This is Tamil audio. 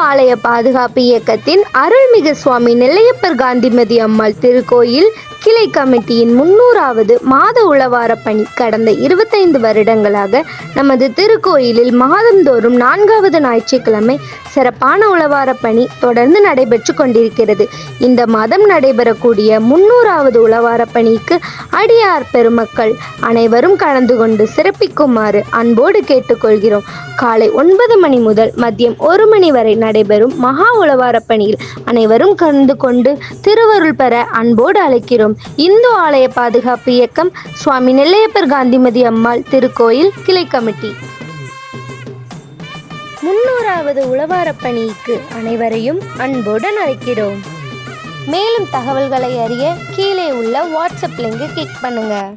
ஆலய பாதுகாப்பு இயக்கத்தின் அருள்மிகு சுவாமி நெல்லையப்பர் காந்திமதி அம்மாள் திருக்கோயில் அகிலை கமிட்டியின் முன்னூறாவது மாத உளவார பணி கடந்த இருபத்தைந்து வருடங்களாக நமது திருக்கோயிலில் மாதந்தோறும் நான்காவது ஞாயிற்றுக்கிழமை சிறப்பான உளவார பணி தொடர்ந்து நடைபெற்று கொண்டிருக்கிறது. இந்த மாதம் நடைபெறக்கூடிய முன்னூறாவது உளவார பணிக்கு அடியார் பெருமக்கள் அனைவரும் கலந்து கொண்டு சிறப்பிக்குமாறு அன்போடு கேட்டுக்கொள்கிறோம். காலை ஒன்பது மணி முதல் மதியம் ஒரு மணி வரை நடைபெறும் மகா உளவார பணியில் அனைவரும் கலந்து கொண்டு திருவருள் பெற அன்போடு அழைக்கிறோம். இந்து ஆலய பாதுகாப்பு இயக்கம் சுவாமி நெல்லையப்பர் காந்திமதி அம்மாள் திருக்கோயில் கிளை கமிட்டி. முன்னூறாவது உளவார பணிக்கு அனைவரையும் அன்புடன் அழைக்கிறோம். மேலும் தகவல்களை அறிய கீழே உள்ள வாட்ஸ்அப் லிங்கை கிளிக் பண்ணுங்க.